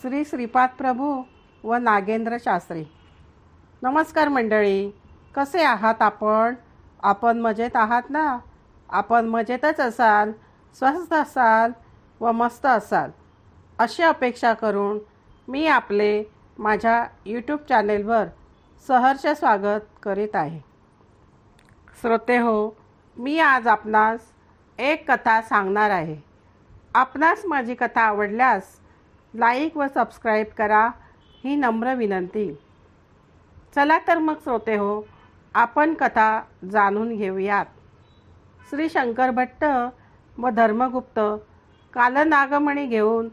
श्री श्रीपाद प्रभू व नागेंद्र शास्त्री. नमस्कार मंडळी. कसे आहात आपण? आपण मजेत आहात ना? आपण मजेतच असाल स्वस्थ असाल व मस्त असाल. अशी अपेक्षा करून मी आपले माझ्या यूट्यूब चॅनेलवर सहर्ष स्वागत करीत आहे. श्रोते हो मी आज आपणास एक कथा सांगणार आहे. आपणास माझी कथा आवडल्यास लाईक व सबस्क्राईब करा. ही नम्र विनंती. चला तर मग श्रोते हो आपण कथा जाणून घेऊयात. श्री शंकर भट्ट व धर्मगुप्त कालनागमणी घेऊन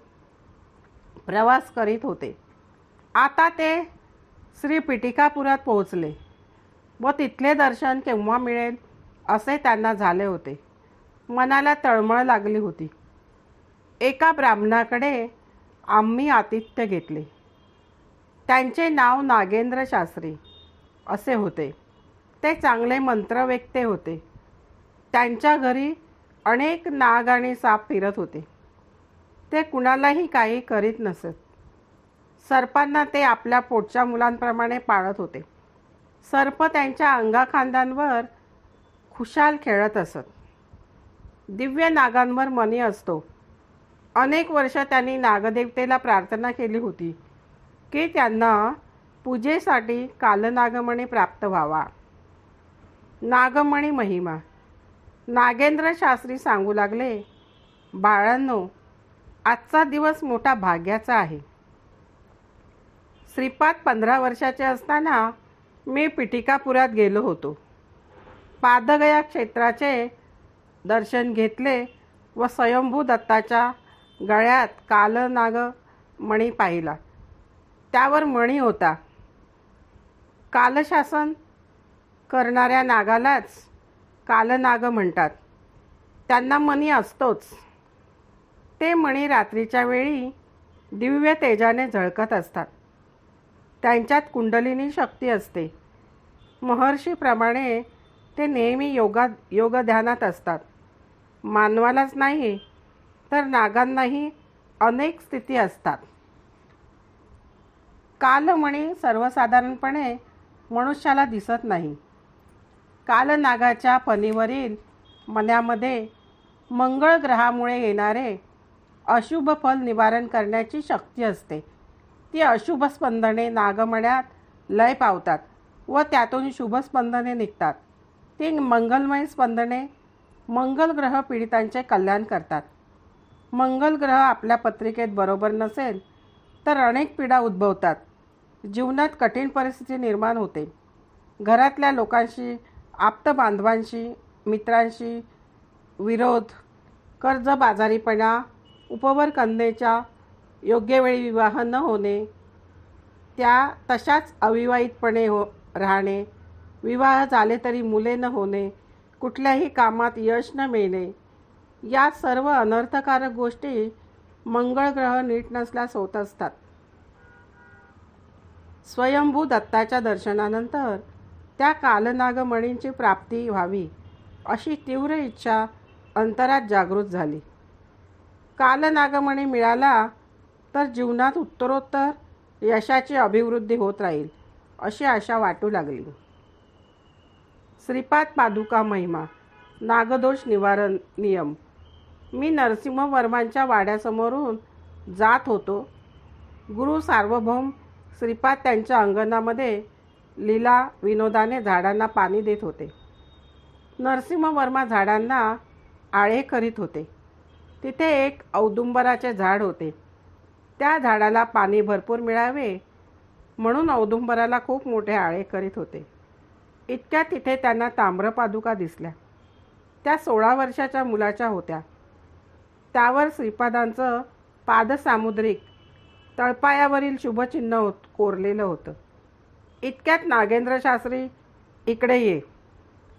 प्रवास करीत होते. आता ते श्री पिटिकापुरात पोहोचले व तिथले दर्शन केव्हा मिळेल असे त्यांना झाले होते. मनाला तळमळ लागली होती. एका ब्राह्मणाकडे आम्ही आतिथ्य घेतले. त्यांचे नाव नागेंद्र शास्त्री असे होते. ते चांगले मंत्रवेत्ते होते. त्यांच्या घरी अनेक नाग आणि साप फिरत होते. ते कुणालाही काही करीत नसत. सर्पांना ते आपल्या पोटच्या मुलांप्रमाणे पाळत होते. सर्प त्यांच्या अंगाखांद्यांवर खुशाल खेळत असत. दिव्य नागांवर मनी असतो. अनेक वर्ष त्यांनी नागदेवतेला प्रार्थना केली होती की त्यांना पूजेसाठी कालनागमणी प्राप्त व्हावा. नागमणी महिमा. नागेंद्र शास्त्री सांगू लागले बाळांनो आजचा दिवस मोठा भाग्याचा आहे. श्रीपाद पंधरा वर्षाचे असताना मी पिटिकापुरात गेलो होतो. पादगया क्षेत्राचे दर्शन घेतले व स्वयंभू दत्ताच्या गळ्यात कालनाग मणी पाहिला. त्यावर मणी होता. कालशासन करणाऱ्या नागालाच कालनाग म्हणतात. त्यांना मणी असतोच. ते मणी रात्रीच्या वेळी दिव्य तेजाने झळकत असतात. त्यांच्यात कुंडलिनी शक्ती असते. महर्षीप्रमाणे ते नेहमी योगा योगध्यानात असतात. मानवालाच नाही तर नागांनाही अनेक स्थिती असतात. कालमणी सर्वसाधारणपणे मनुष्याला दिसत नाही. कालनागाच्या पनीवरील मन्यामध्ये मंगळ ग्रहामुळे येणारे अशुभ फल निवारण करण्याची शक्ती असते. ती अशुभ स्पंदने नागमण्यात लय पावतात व त्यातून शुभ स्पंदने निघतात. ती मंगलमय स्पंदने मंगल ग्रह पीडितांचे कल्याण करतात. मंगल ग्रह आपल्या पत्रिकेत बरोबर नसेल तर अनेक पीडा उद्भवतात. जीवनात कठीण परिस्थिती निर्माण होते. घरातल्या लोकांशी आप्त बांधवांशी मित्रांशी विरोध कर्जबाजारीपणा उपवर कन्येच्या योग्य वेळी विवाह न होणे त्या तशाच अविवाहितपणे हो राहणे विवाह झाले तरी मुले न होणे कुठल्याही कामात यश न मिळणे या सर्व अनर्थकारक गोष्टी मंगळ ग्रह नीट नसल्यास होत असतात. स्वयंभू दत्ताच्या दर्शनानंतर त्या कालनागमणींची प्राप्ती व्हावी अशी तीव्र इच्छा अंतरात जागृत झाली. कालनागमणी मिळाला तर जीवनात उत्तरोत्तर यशाची अभिवृद्धी होत राहील अशी आशा वाटू लागली. श्रीपाद पादुका महिमा नागदोष निवारण नियम. मी नरसिंह वर्मांच्या वाड्यासमोरून जात होतो. गुरु सार्वभौम श्रीपाद त्यांच्या अंगणामध्ये लीला विनोदाने झाडांना पाणी देत होते. नरसिंह वर्मा झाडांना आळे करीत होते. तिथे एक औदुंबराचे झाड होते. त्या झाडाला पाणी भरपूर मिळावे म्हणून औदुंबराला खूप मोठे आळे करीत होते. इतक्या तिथे त्यांना ताम्रपादुका दिसल्या. त्या सोळा वर्षाच्या मुलाच्या होत्या. त्यावर श्रीपादांचं पादसामुद्रिक तळपायावरील शुभचिन्ह होत कोरलेलं होतं. इतक्यात नागेंद्र शास्त्री इकडे ये.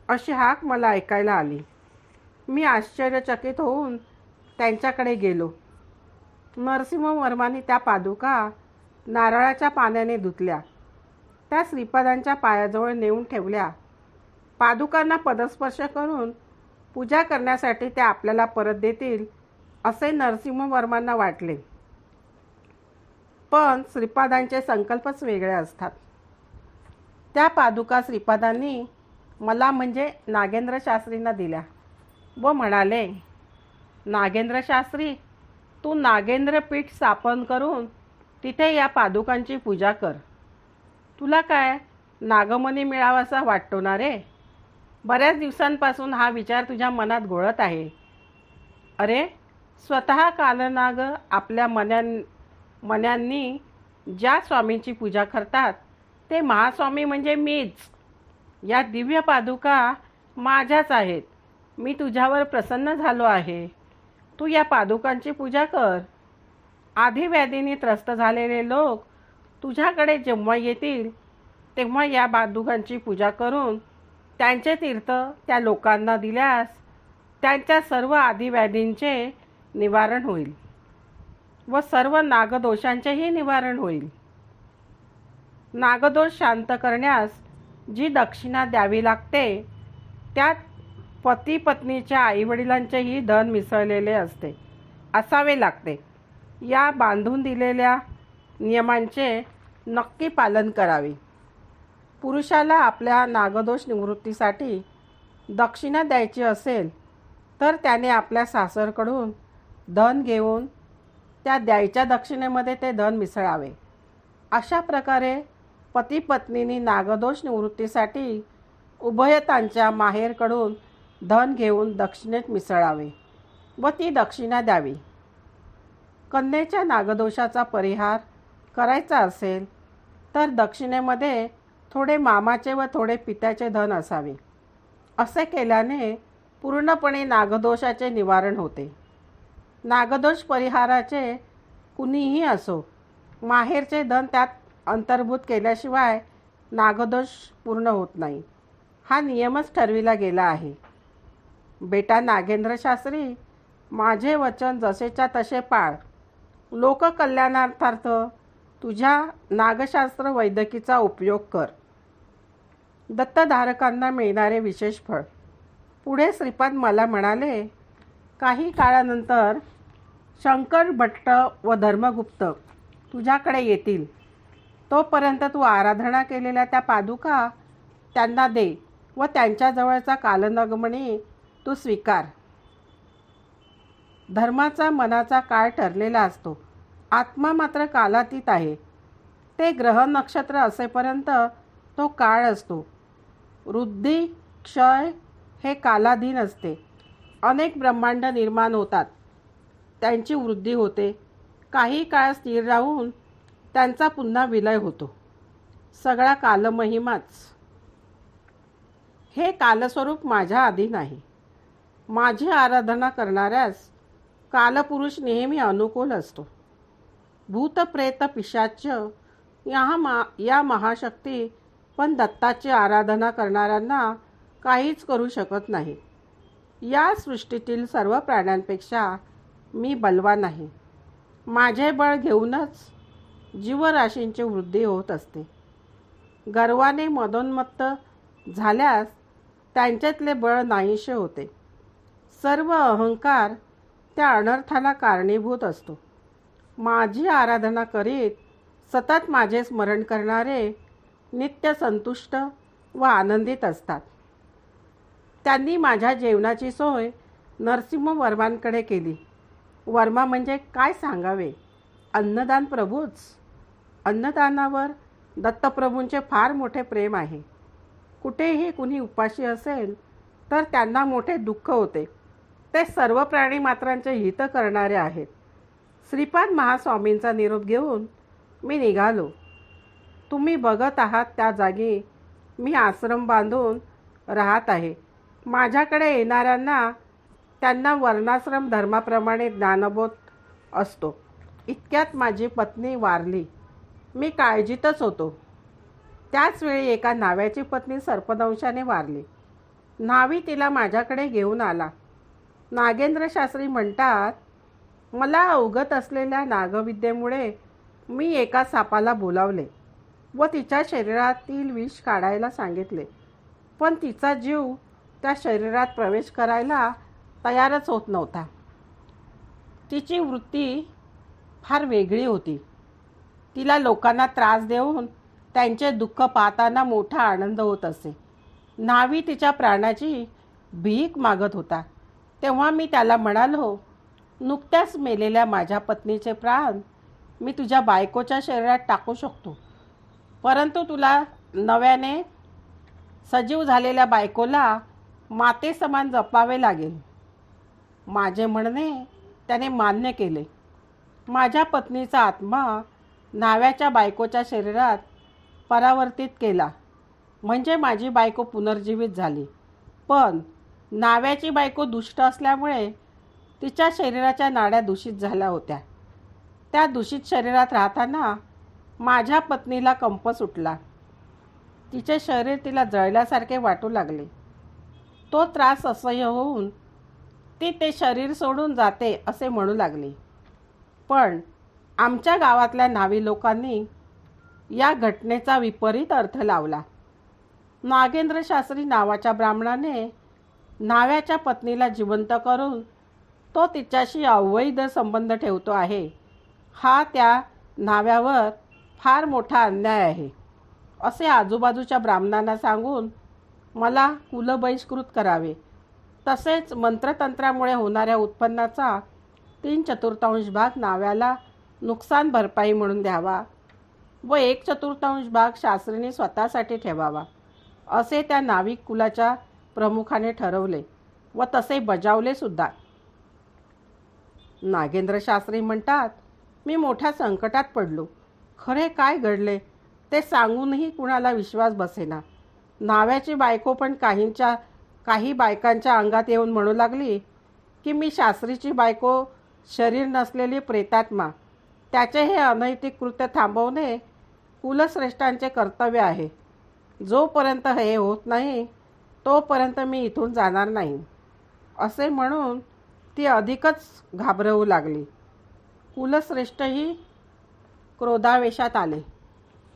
अशी हाक मला ऐकायला आली. मी आश्चर्यचकित होऊन त्यांच्याकडे गेलो. नरसिंह वर्माने त्या पादुका नारळाच्या पाण्याने धुतल्या. त्या श्रीपादांच्या पायाजवळ नेऊन ठेवल्या. पादुकांना पदस्पर्श करून पूजा करण्यासाठी त्या आपल्याला परत देतील असे नरसिंह वर्मांना वाटले. पण श्रीपादांचे संकल्पच वेगळे असतात. त्या पादुका श्रीपादांनी मला म्हणजे नागेंद्र शास्त्रींना दिल्या व म्हणाले नागेंद्र शास्त्री तू नागेंद्र पीठ स्थापन करून तिथे या पादुकांची पूजा कर. तुला काय नागमनी मिळावासा वाटतो ना रे? बऱ्याच दिवसांपासून हा विचार तुझ्या मनात घोळत आहे. अरे स्वतः कालनाग आपल्या मन्यां मन्यांनी ज्या स्वामींची पूजा करतात ते महास्वामी म्हणजे मीच. या दिव्य पादुका माझ्याच आहेत. मी तुझ्यावर प्रसन्न झालो आहे. तू या पादुकांची पूजा कर. आधीव्याधीने त्रस्त झालेले लोक तुझ्याकडे जेव्हा येतील तेव्हा या पादुकांची पूजा करून त्यांचे तीर्थ त्या लोकांना दिल्यास त्यांच्या सर्व आदिव्याधींचे निवारण होईल व सर्व नागदोषांचेही निवारण होईल. नागदोष शांत करण्यास जी दक्षिणा द्यावी लागते त्यात पती पत्नीच्या आईवडिलांचेही धन मिसळलेले असते असावे लागते. या बांधून दिलेल्या नियमांचे नक्की पालन करावे. पुरुषाला आपल्या नागदोष निवृत्तीसाठी दक्षिणा द्यायची असेल तर त्याने आपल्या सासरकडून धन घेऊन त्या द्यायच्या दक्षिणेमध्ये ते धन मिसळावे. अशा प्रकारे पती पत्नीनी नागदोष निवृत्तीसाठी उभयतांच्या माहेरकडून धन घेऊन दक्षिणेत मिसळावे व ती दक्षिणा द्यावी. कन्येच्या नागदोषाचा परिहार करायचा असेल तर दक्षिणेमध्ये थोडे मामाचे व थोडे पित्याचे धन असावे. असे केल्याने पूर्णपणे नागदोषाचे निवारण होते. नागदोष परिहाराचे कुणीही असो माहेरचे धन त्यात अंतर्भूत केल्याशिवाय नागदोष पूर्ण होत नाही. हा नियमच ठरविला गेला आहे. बेटा नागेंद्र शास्त्री माझे वचन जसेच्या तसे पाळ. लोककल्याणार्थार्थ तुझ्या नागशास्त्र वैद्यकीचा उपयोग कर. दत्तधारकांना मिळणारे विशेष फळ. पुढे श्रीपाद मला म्हणाले काही काळानंतर शंकर भट्ट व धर्मगुप्त तुझ्याकडे येतील. तोपर्यंत तू आराधना केलेल्या त्या पादुका त्यांना दे व त्यांच्याजवळचा कालनगमणी तू स्वीकार. धर्माचा मनाचा काळ ठरलेला असतो. आत्मा मात्र कालातीत आहे. ते ग्रह नक्षत्र असेपर्यंत तो काळ असतो. वृद्धी क्षय हे कालाधीन असते. अनेक ब्रह्मांड निर्माण होतात. त्यांची वृद्धी होते. काही काळ स्थिर राहून त्यांचा पुन्हा विलय होतो. सगळा कालमहिमाच. हे कालस्वरूप माझ्या अधीन आहे माझी आराधना करणाऱ्यास कालपुरुष नेहमी अनुकूल असतो. भूतप्रेत पिशाच या मा या महाशक्ती पण दत्ताची आराधना करणाऱ्यांना काहीच करू शकत नाही. या सृष्टीतील सर्व प्राण्यांपेक्षा मी बलवान आहे माझे बळ घेऊनच जीवराशींची वृद्धी होत असते. गर्वाने मदोन्मत्त झाल्यास त्यांच्यातले बळ नाहीसे होते. सर्व अहंकार त्या अनर्थाला कारणीभूत असतो. माझी आराधना करीत सतत माझे स्मरण करणारे नित्य संतुष्ट व आनंदित असतात. त्यांनी माझ्या जेवणाची सोय नरसिंह वर्मांकडे केली. वर्मा म्हणजे काय सांगावे? अन्नदान प्रभूच. अन्नदानावर दत्तप्रभूंचे फार मोठे प्रेम आहे. कुठेही कुणी उपाशी असेल तर त्यांना मोठे दुःख होते. ते सर्व प्राणी मात्रांचे हित करणारे आहेत. श्रीपाद महास्वामींचा निरोप घेऊन मी निघालो. तुम्ही बघत आहात त्या जागी मी आश्रम बांधून राहत आहे. माझ्याकडे येणाऱ्यांना त्यांना वर्णाश्रम धर्माप्रमाणे ज्ञानबोध असतो. इतक्यात माझी पत्नी वारली. मी काळजीतच होतो. त्याचवेळी एका नाव्याची पत्नी सर्पदंशाने वारली. न्हावी तिला माझ्याकडे घेऊन आला. नागेंद्र शास्त्री म्हणतात मला अवगत असलेल्या नागविद्येमुळे मी एका सापाला बोलावले व तिच्या शरीरातील विष काढायला सांगितले. पण तिचा जीव त्या शरीरात प्रवेश करायला तयारच होत नव्हता. तिची वृत्ती फार वेगळी होती. तिला लोकांना त्रास देऊन त्यांचे दुःख पाहताना मोठा आनंद होत असे. न्हावी तिच्या प्राणाची भीक मागत होता. तेव्हा मी त्याला म्हणालो नुकत्याच मेलेल्या माझ्या पत्नीचे प्राण मी तुझ्या बायकोच्या शरीरात टाकू शकतो. परंतु तुला नव्याने सजीव झालेल्या बायकोला माते समान जपावे लागेल. माझे म्हणणे त्याने मान्य केले. माझ्या पत्नीचा आत्मा नाव्याच्या बायकोच्या शरीरात परावर्तित केला. म्हणजे माझी बायको पुनर्जीवित झाली. पण नाव्याची बायको दुष्ट असल्यामुळे तिच्या शरीराच्या नाड्या दूषित झाल्या होत्या. त्या दूषित शरीरात राहताना माझ्या पत्नीला कंप सुटला. तिचे शरीर तिला जळल्यासारखे वाटू लागले. तो त्रास असह्य होऊन ती ते शरीर सोडून जाते असे म्हणू लागली. पण आमच्या गावातल्या नावी लोकांनी या घटनेचा विपरीत अर्थ लावला. नागेंद्र शास्त्री नावाच्या ब्राह्मणाने नाव्याच्या पत्नीला जिवंत करून तो तिच्याशी अवैध संबंध ठेवतो आहे. हा त्या नाव्यावर फार मोठा अन्याय आहे असे आजूबाजूच्या ब्राह्मणांना सांगून मला कुलबहिष्कृत करावे. तसेच मंत्रतंत्रामुळे होणाऱ्या उत्पन्नाचा तीन चतुर्थांश भाग नाव्याला नुकसान भरपाई म्हणून द्यावा व एक चतुर्थांश भाग शास्त्रीने स्वतःसाठी ठेवावा असे त्या नाविक कुलाच्या प्रमुखाने ठरवले व तसे बजावले सुद्धा. नागेंद्र शास्त्री म्हणतात मी मोठ्या संकटात पडलो. खरे काय घडले ते सांगूनही कुणाला विश्वास बसेना. नाव्याची बायको पण काहींच्या काही बायकांच्या अंगात येऊन म्हणू लागली की मी शास्त्रीची बायको शरीर नसलेली प्रेतात्मा. त्याचे हे अनैतिक कृत्य थांबवणे कुलश्रेष्ठांचे कर्तव्य आहे. जोपर्यंत हे होत नाही तोपर्यंत मी इथून जाणार नाही. असे म्हणून ती अधिकच घाबरवू लागली. कुलश्रेष्ठही क्रोधावेशात आले.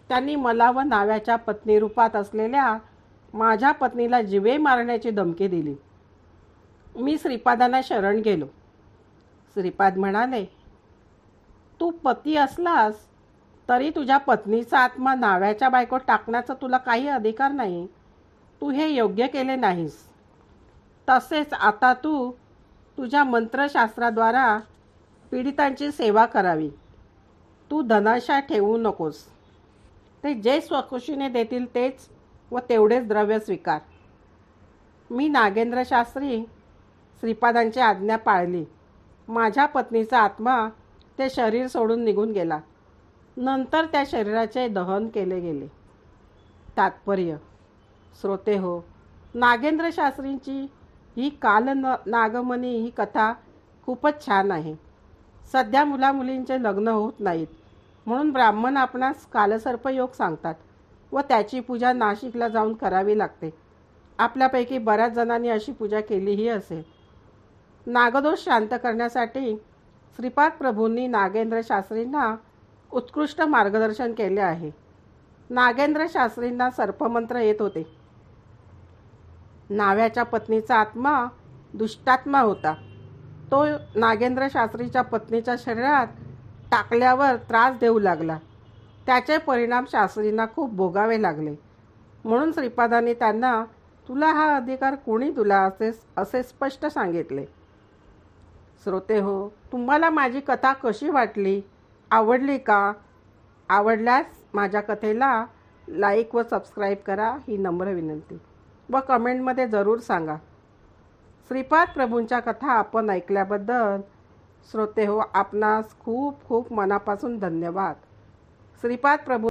त्यांनी मला व नाव्याच्या पत्नी रूपात असलेल्या माझ्या पत्नीला जिवे मारण्याची धमकी दिली. मी श्रीपादांना शरण गेलो. श्रीपाद म्हणाले तू पती असलास तरी तुझ्या पत्नीचा आत्मा नाव्याच्या बायकोत टाकण्याचा तुला काही अधिकार नाही. तू हे योग्य केले नाहीस. तसेच आता तू तुझ्या मंत्रशास्त्राद्वारा पीडितांची सेवा करावी. तू धनाशा ठेवू नकोस. ते जे स्वखुशीने देतील तेच व तेवढेच द्रव्य स्वीकार. मी नागेंद्र शास्त्री श्रीपादांची आज्ञा पाळली. माझ्या पत्नीचा आत्मा ते शरीर सोडून निघून गेला. नंतर त्या शरीराचे दहन केले गेले. तात्पर्य श्रोते हो नागेंद्र शास्त्रींची ही काल न नागमनी ही कथा खूपच छान आहे. सध्या मुलामुलींचे लग्न होत नाहीत. म्हणून ब्राह्मण आपणास कालसर्पयोग सांगतात. व त्याची पूजा नाशिकला जाऊन करावी लागते. आपल्यापैकी बऱ्याच जणांनी अशी पूजा केलीही असेल. नागदोष शांत करण्यासाठी श्रीपाद प्रभूंनी नागेंद्र शास्त्रींना उत्कृष्ट मार्गदर्शन केले आहे. नागेंद्र शास्त्रींना सर्पमंत्र येत होते. नाव्याच्या पत्नीचा आत्मा दुष्टात्मा होता. तो नागेंद्र शास्त्रीच्या पत्नीच्या शरीरात टाकल्यावर त्रास देऊ लागला. त्याचे परिणाम शास्त्रींना खूप भोगावे लागले. म्हणून श्रीपादांनी त्यांना तुला हा अधिकार कोणी तुला असे असे स्पष्ट सांगितले. श्रोते हो तुम्हाला माझी कथा कशी वाटली? आवडली का? आवडल्यास माझ्या कथेला लाईक व सबस्क्राईब करा ही नम्र विनंती. व कमेंटमध्ये जरूर सांगा. श्रीपाद प्रभूंच्या कथा आपण ऐकल्याबद्दल श्रोते हो आपणास खूप खूप मनापासून धन्यवाद. श्रीपाद प्रभू